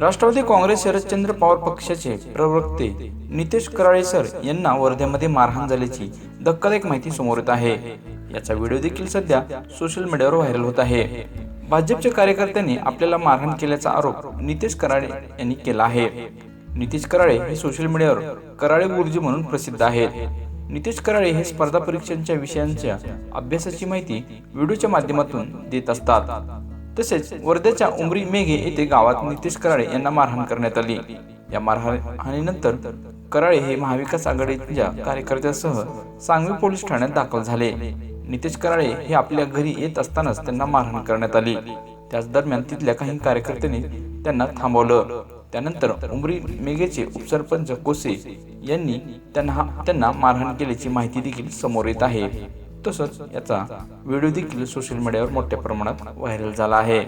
राष्ट्रवादी काँग्रेस शरदचंद्र पवार पक्षाचे प्रवक्ते नितेश कराळे सर यांना वर्ध्यामध्ये मारहाण झाल्याची धक्कादायक माहिती समोर येत आहे. याचा व्हिडिओ देखील सध्या सोशल मीडियावर व्हायरल होत आहे. भाजपच्या कार्यकर्त्यांनी आपल्याला मारहाण केल्याचा आरोप नितेश कराळे यांनी केला आहे. नितेश कराळे हे सोशल मीडियावर कराळे गुरुजी म्हणून प्रसिद्ध आहेत. नितेश कराळे हे स्पर्धा परीक्षांच्या विषयांच्या अभ्यासाची माहिती व्हिडिओच्या माध्यमातून देत असतात. तसेच वर्ध्याच्या उमरी मेघे येथे गावात नितेश कराळे यांना मारहाण करण्यात आली. या मारहाणीनंतर कराळे हे महाविकास आघाडीच्या कार्यकर्त्यासह सांगवी पोलीस ठाण्यात दाखल झाले. नितेश कराळे हे आपल्या घरी येत असतानाच त्यांना मारहाण करण्यात आली. त्याच दरम्यान तिथल्या काही कार्यकर्त्यांनी त्यांना थांबवलं. त्यानंतर उमरी मेघेचे उपसरपंच कोसे यांनी त्यांना त्यांना मारहाण केल्याची माहिती देखील समोर येत आहे. तसंच याचा व्हिडिओ देखील सोशल मीडियावर मोठ्या प्रमाणात व्हायरल झाला आहे.